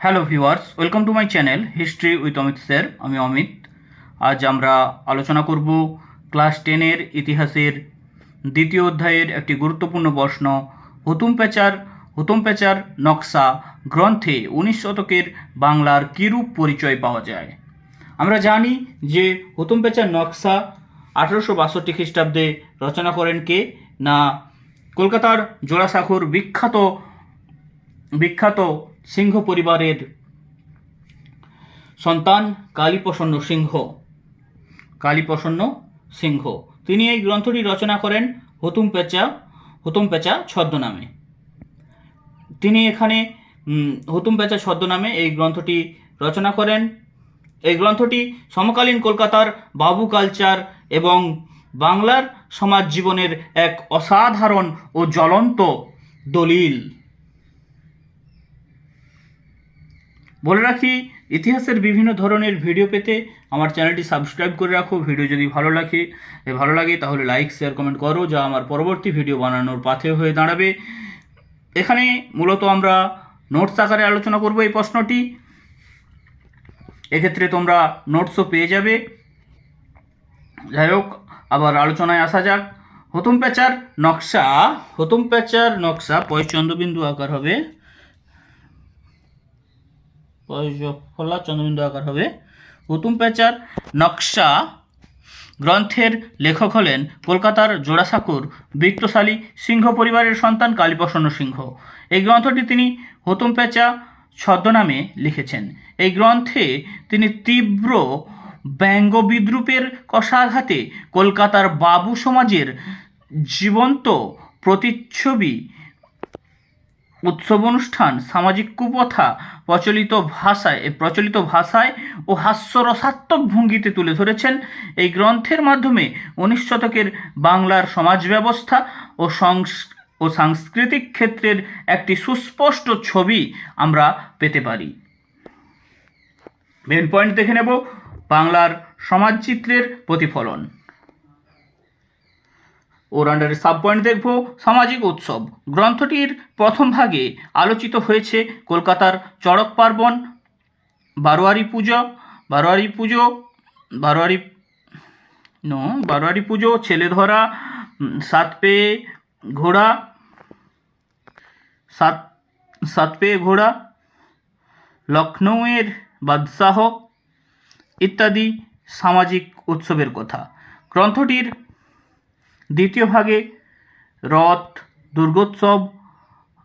Hello viewers welcome to my channel history with Amit sir আমি অমিত। আজ আমরা আলোচনা করব ক্লাস টেনের ইতিহাসের দ্বিতীয় অধ্যায়ের একটি গুরুত্বপূর্ণ প্রশ্ন, হুতুম পেচার হুতুম পেচার নকশা গ্রন্থে উনিশ শতকের বাংলার কিরূপ পরিচয় পাওয়া যায়? আমরা জানি যে হুতুম পেচার নকশা আঠারোশো বাষট্টি খ্রিস্টাব্দে রচনা করেন কে? না, কলকাতার জোড়াসাঁকোর বিখ্যাত বিখ্যাত সিংহ পরিবারের সন্তান কালীপ্রসন্ন সিংহ। কালীপ্রসন্ন সিংহ। তিনি এই গ্রন্থটি রচনা করেন হুতুম পেঁচা হুতুম পেঁচা ছদ্মনামে। তিনি এখানে হুতুম পেঁচা ছদ্মনামে এই গ্রন্থটি রচনা করেন। এই গ্রন্থটি সমকালীন কলকাতার বাবু কালচার এবং বাংলার সমাজ জীবনের এক অসাধারণ ও জ্বলন্ত দলিল। বলে রাখি, ইতিহাসের বিভিন্ন ধরনের ভিডিও পেতে আমার চ্যানেলটি সাবস্ক্রাইব করে রাখো। ভিডিও যদি ভালো লাগে ভালো লাগে, তাহলে লাইক, শেয়ার, কমেন্ট করো, যা আমার পরবর্তী ভিডিও বানানোর পাথে হয়ে দাঁড়াবে। এখানে মূলত আমরা নোটস আকারে আলোচনা করব এই প্রশ্নটি। এক্ষেত্রে তোমরা নোটসও পেয়ে যাবে। যাই হোক, আবার আলোচনায় আসা যাক। হতুম পেচার নকশা, হতুম পেচার নকশা পয়চন্দ্রবিন্দু আকার হবে। ফলা চন্দ্রবিন্দু আকার হবে। হুতুম পেচার নকশা গ্রন্থের লেখক হলেন কলকাতার জোড়াসাঁকোর বৃত্তশালী সিংহ পরিবারের সন্তান কালীপ্রসন্ন সিংহ। এই গ্রন্থটি তিনি হুতুম পেঁচা ছদ্মনামে লিখেছেন। এই গ্রন্থে তিনি তীব্র ব্যঙ্গ বিদ্রুপের কষাঘাতে কলকাতার বাবু সমাজের জীবন্ত প্রতিচ্ছবি উৎসব অনুষ্ঠান, সামাজিক কুপ্রথা প্রচলিত ভাষায় প্রচলিত ভাষায় ও হাস্যরসাত্মক ভঙ্গিতে তুলে ধরেছেন এই গ্রন্থের মাধ্যমে উনিশ শতকের বাংলার সমাজ ব্যবস্থা ও সংস, ও সাংস্কৃতিক ক্ষেত্রের একটি সুস্পষ্ট ছবি আমরা পেতে পারি। মেন পয়েন্ট দেখে নেব বাংলার সমাজচিত্রের প্রতিফলন। ওর আন্ডারে সাব পয়েন্ট দেখব, সামাজিক উৎসব। গ্রন্থটির প্রথম ভাগে আলোচিত হয়েছে কলকাতার চড়ক পার্বণ, বারোয়ারি পুজো বারোয়ারি পুজো, বারোয়ারি নো বারোয়ারি পুজো ছেলে ধরা সাত পেয়ে ঘোড়া, সাত সাত পেয়ে ঘোড়া লখনৌয়ের বাদশাহ ইত্যাদি সামাজিক উৎসবের কথা। গ্রন্থটির দ্বিতীয় ভাগে রথ, দুর্গোৎসব,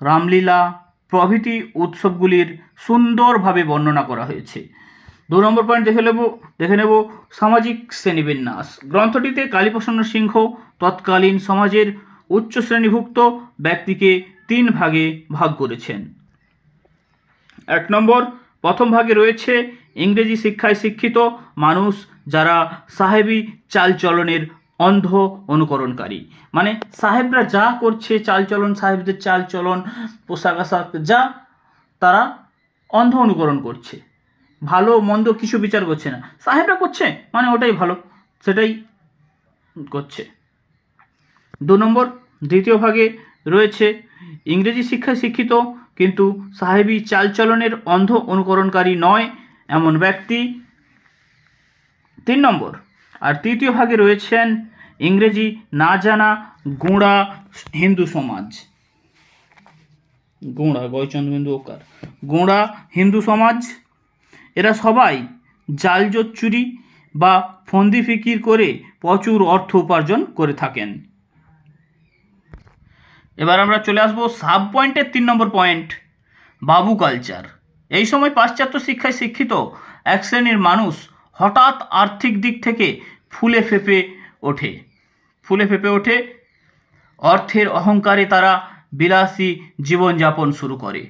রামলীলা প্রভৃতি উৎসবগুলির সুন্দরভাবে বর্ণনা করা হয়েছে। দু নম্বর পয়েন্ট দেখে নেব দেখে নেব সামাজিক শ্রেণীবিন্যাস। গ্রন্থটিতে কালীপ্রসন্ন সিংহ তৎকালীন সমাজের উচ্চ শ্রেণীভুক্ত ব্যক্তিকে তিন ভাগে ভাগ করেছেন। এক নম্বর, প্রথম ভাগে রয়েছে ইংরেজি শিক্ষায় শিক্ষিত মানুষ যারা সাহেবি চালচলনের অন্ধ অনুকরণকারী। মানে সাহেবরা যা করছে, চালচলন, সাহেবদের চালচলন, পোশাক আশাক যা, তারা অন্ধ অনুকরণ করছে। ভালো, মন্দ কিছু বিচার করছে না। সাহেবরা করছে মানে ওটাই ভালো, সেটাই করছে। দু নম্বর, দ্বিতীয় ভাগে রয়েছে, ইংরেজি শিক্ষায় শিক্ষিত, কিন্তু সাহেবী চালচলনের অন্ধ অনুকরণকারী নয়, এমন ব্যক্তি। তিন নম্বর আর তৃতীয় ভাগে রয়েছেন ইংরেজি না জানা গোঁড়া হিন্দু সমাজ। গোঁড়া গয়চন্দ্রবিন্দু ওকার। গোঁড়া হিন্দু সমাজ, এরা সবাই জাল চুরি বা ফন্দি ফিকির করে প্রচুর অর্থ উপার্জন করে থাকেন। এবার আমরা চলে আসব সাব পয়েন্টের তিন নম্বর পয়েন্ট, বাবু কালচার। এই সময় পাশ্চাত্য শিক্ষায় শিক্ষিত এক শ্রেণির মানুষ হঠাৎ আর্থিক দিক থেকে ফুলে ফেপে ওঠে। ফুলে ফেপে ওঠে। অর্থের অহংকারে তারা বিলাসী জীবনযাপন শুরু করে।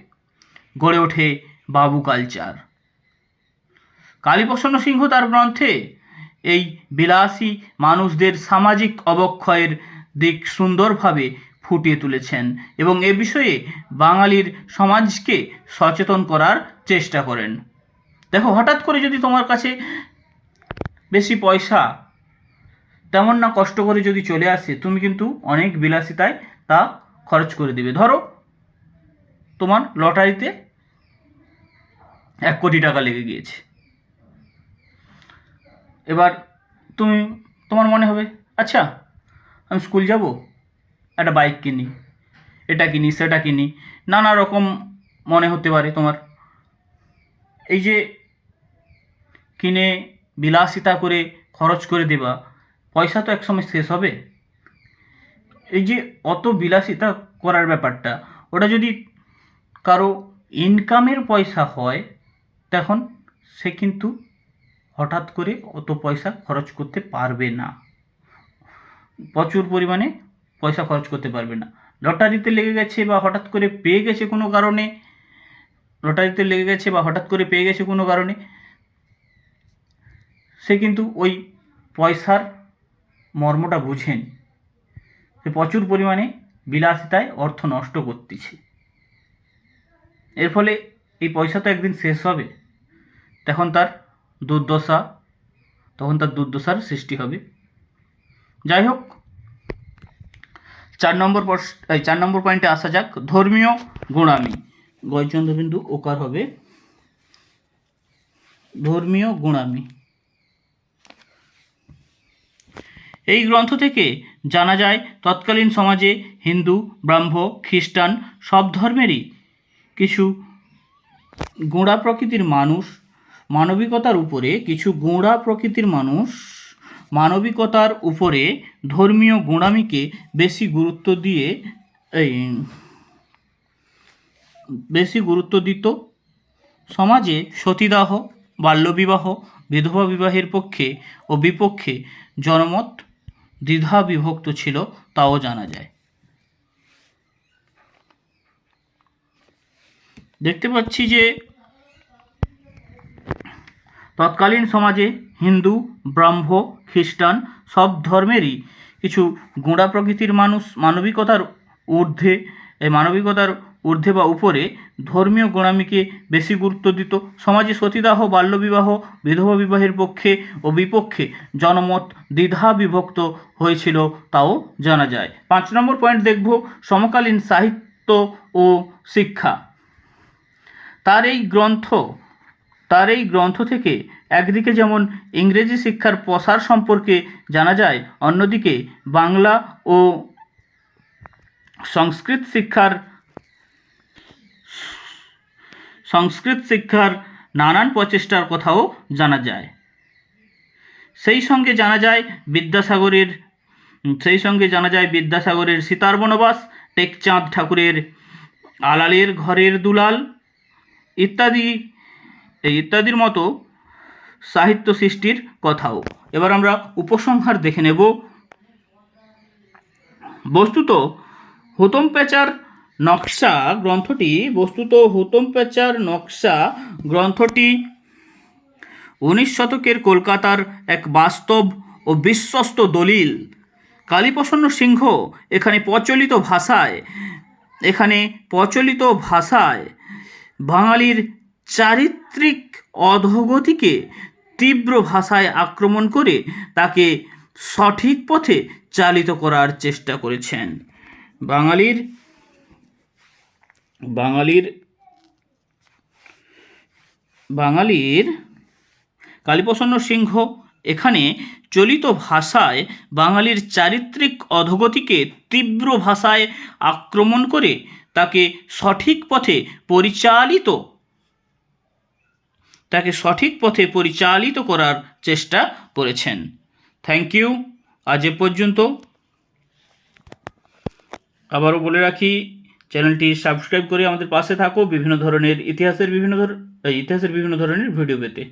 গড়ে ওঠে বাবু কালচার। কালীপ্রসন্ন সিংহ তার গ্রন্থে এই বিলাসী মানুষদের সামাজিক অবক্ষয়ের দিক সুন্দরভাবে ফুটিয়ে তুলেছেন এবং এ বিষয়ে বাঙালির সমাজকে সচেতন করার চেষ্টা করেন। দেখো, হঠাৎ করে যদি তোমার কাছে বেশি পয়সা, তেমন না কষ্ট করে যদি চলে আসে, তুমি কিন্তু অনেক বিলাসিতায় তা খরচ করে দিবে। ধরো, তোমার লটারিতে এক কোটি টাকা লেগে গিয়েছে। এবার তুমি, তোমার মনে হবে আচ্ছা আমি স্কুল যাব, একটা বাইক কিনি, এটা কিনি, সেটা কিনি। নানা রকম মনে হতে পারে তোমার। এই যে কিনে বিলাসিতা করে খরচ করে দেবা, পয়সা তো একসময় শেষ হবে। এই যে অত বিলাসিতা করার ব্যাপারটা, ওটা যদি কারও ইনকামের পয়সা হয়, তখন সে কিন্তু হঠাৎ করে অত পয়সা খরচ করতে পারবে না। প্রচুর পরিমাণে পয়সা খরচ করতে পারবে না। লটারিতে লেগে গেছে বা হঠাৎ করে পেয়ে গেছে কোনো কারণে, লটারিতে লেগে গেছে বা হঠাৎ করে পেয়ে গেছে কোনো কারণে সে কিন্তু ওই পয়সার মর্মটা বুঝেন। সে প্রচুর পরিমাণে বিলাসিতায় অর্থ নষ্ট করতেছে। এর ফলে এই পয়সা তো একদিন শেষ হবে। তখন তার দুর্দশা, তখন তার দুর্দশার সৃষ্টি হবে। যাই হোক, চার নম্বর চার নম্বর পয়েন্টে আসা যাক। ধর্মীয় গুণামি গয়চন্দ্রবিন্দু ওকার হবে। ধর্মীয় গুণামি এই গ্রন্থ থেকে জানা যায়, তৎকালীন সমাজে হিন্দু, ব্রাহ্ম, খ্রিস্টান সব ধর্মেরই কিছু গোঁড়া প্রকৃতির মানুষ, মানবিকতার উপরে কিছু গোঁড়া প্রকৃতির মানুষ, মানবিকতার উপরে ধর্মীয় গোঁড়ামিকে বেশি গুরুত্ব দিয়ে, এই, বেশি গুরুত্ব দিত। সমাজে সতীদাহ, বাল্যবিবাহ, বিধবা বিবাহের পক্ষে ও বিপক্ষে জনমত দ্বিধা বিভক্ত ছিল, তাও জানা যায়। দেখতে পাচ্ছি যে তৎকালীন সমাজে হিন্দু, ব্রাহ্ম, খ্রিস্টান সব ধর্মেরই কিছু গোঁড়া প্রকৃতির মানুষ মানবিকতার ঊর্ধ্বে, এই মানবিকতার ঊর্ধ্বে বা উপরে ধর্মীয় গোড়ামিকে বেশি গুরুত্ব দিত। সমাজে সতীদাহ, বাল্যবিবাহ, বিধবা বিবাহের পক্ষে ও বিপক্ষে জনমত দ্বিধা বিভক্ত হয়েছিল তাও জানা যায়। পাঁচ নম্বর পয়েন্ট দেখব, সমকালীন সাহিত্য ও শিক্ষা। তার এই গ্রন্থ, তার এই গ্রন্থ থেকে একদিকে যেমন ইংরেজি শিক্ষার প্রসার সম্পর্কে জানা যায়, অন্যদিকে বাংলা ও সংস্কৃত শিক্ষার সংস্কৃত শিক্ষার নানান প্রচেষ্টার কথাও জানা যায়। সেই সঙ্গে জানা যায় বিদ্যাসাগরের, সেই সঙ্গে জানা যায় বিদ্যাসাগরের সীতার বনবাস, টেকচাঁদ ঠাকুরের আলালের ঘরের দুলাল ইত্যাদি ইত্যাদির মতো সাহিত্য সৃষ্টির কথাও। এবার আমরা উপসংহার দেখে নেব। বস্তুত হুতম পেচার নকশা গ্রন্থটি বস্তুত হুতম পেচার নকশা গ্রন্থটি উনিশ শতকের কলকাতার এক বাস্তব ও বিশ্বস্ত দলিল। কালীপ্রসন্ন সিংহ এখানে প্রচলিত ভাষায়, এখানে প্রচলিত ভাষায় বাঙালির চারিত্রিক অধোগতিকে তীব্র ভাষায় আক্রমণ করে তাকে সঠিক পথে চালিত করার চেষ্টা করেছেন। বাঙালির বাঙালির বাঙালির কালীপ্রসন্ন সিংহ এখানে চলিত ভাষায় বাঙালির চারিত্রিক অধগতিকে তীব্র ভাষায় আক্রমণ করে তাকে সঠিক পথে পরিচালিত, তাকে সঠিক পথে পরিচালিত করার চেষ্টা করেছেন। থ্যাংক ইউ আজ এ পর্যন্ত। আবারও বলে রাখি চ্যানেলটি সাবস্ক্রাইব করে আমাদের পাশে থাকো বিভিন্ন ধরনের ইতিহাসের বিভিন্ন ইতিহাসের বিভিন্ন ধরনের ভিডিও পেতে।